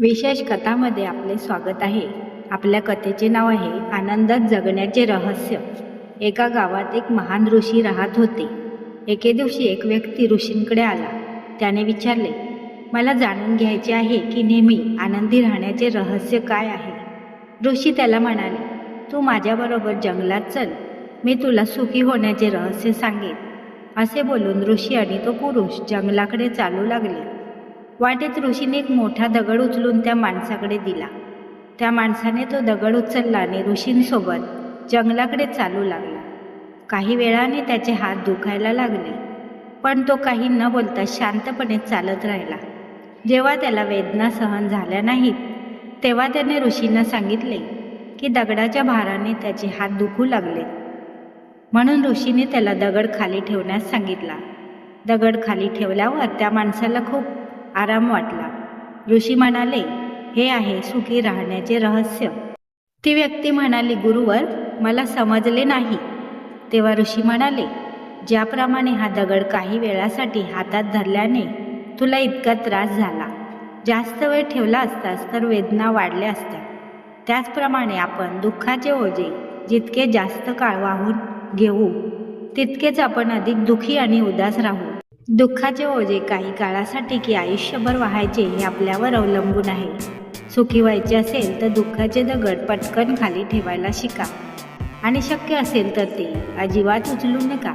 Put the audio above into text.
विशेष कथामध्ये आपले स्वागत आहे. आपल्या कथेचे नाव आहे आनंदात जगण्याचे रहस्य. एका गावात एक महान ऋषी राहत होते. एके दिवशी एक व्यक्ती ऋषींकडे आला. त्याने विचारले मला जाणून घ्यायचे आहे की नेहमी आनंदी राहण्याचे रहस्य काय आहे? ऋषी त्याला म्हणाले तू माझ्याबरोबर जंगलात चल. मी तुला सुखी होण्याचे रहस्य सांगेन. असे बोलून ऋषी आणि तो पुरुष जंगलाकडे चालू लागले. वाटेत ऋषीने एक मोठा दगड उचलून त्या माणसाकडे दिला. त्या माणसाने तो दगड उचलला आणि ऋषींसोबत जंगलाकडे चालू लागला. काही वेळाने त्याचे हात दुखायला लागले पण तो काही न बोलता शांतपणे चालत राहिला. जेव्हा त्याला वेदना सहन झाल्या नाहीत तेव्हा त्याने ऋषींना सांगितले की दगडाच्या भाराने त्याचे हात दुखू लागले. म्हणून ऋषीने त्याला दगड खाली ठेवण्यास सांगितला. दगड खाली ठेवल्यावर त्या माणसाला खूप आराम वाटला. ऋषी म्हणाले हे आहे सुखी राहण्याचे रहस्य. ती व्यक्ती म्हणाली गुरुवर मला समजले नाही. तेव्हा ऋषी म्हणाले ज्याप्रमाणे हा दगड काही वेळासाठी हातात धरल्याने तुला इतका त्रास झाला. जास्त वेळ ठेवला असतास तर वेदना वाढल्या असत्या. त्याचप्रमाणे आपण दुःखाचे ओझे जितके जास्त काळ वाहून घेऊ तितकेच आपण अधिक दुखी आणि उदास राहू. दुःखाचे ओझे काही काळासाठी की आयुष्यभर व्हायचे हे आपल्यावर अवलंबून आहे. सुखी व्हायचे असेल तर दुःखाचे दगड पटकन खाली ठेवायला शिका. आणि शक्य असेल तर ते अजिबात उचलू नका.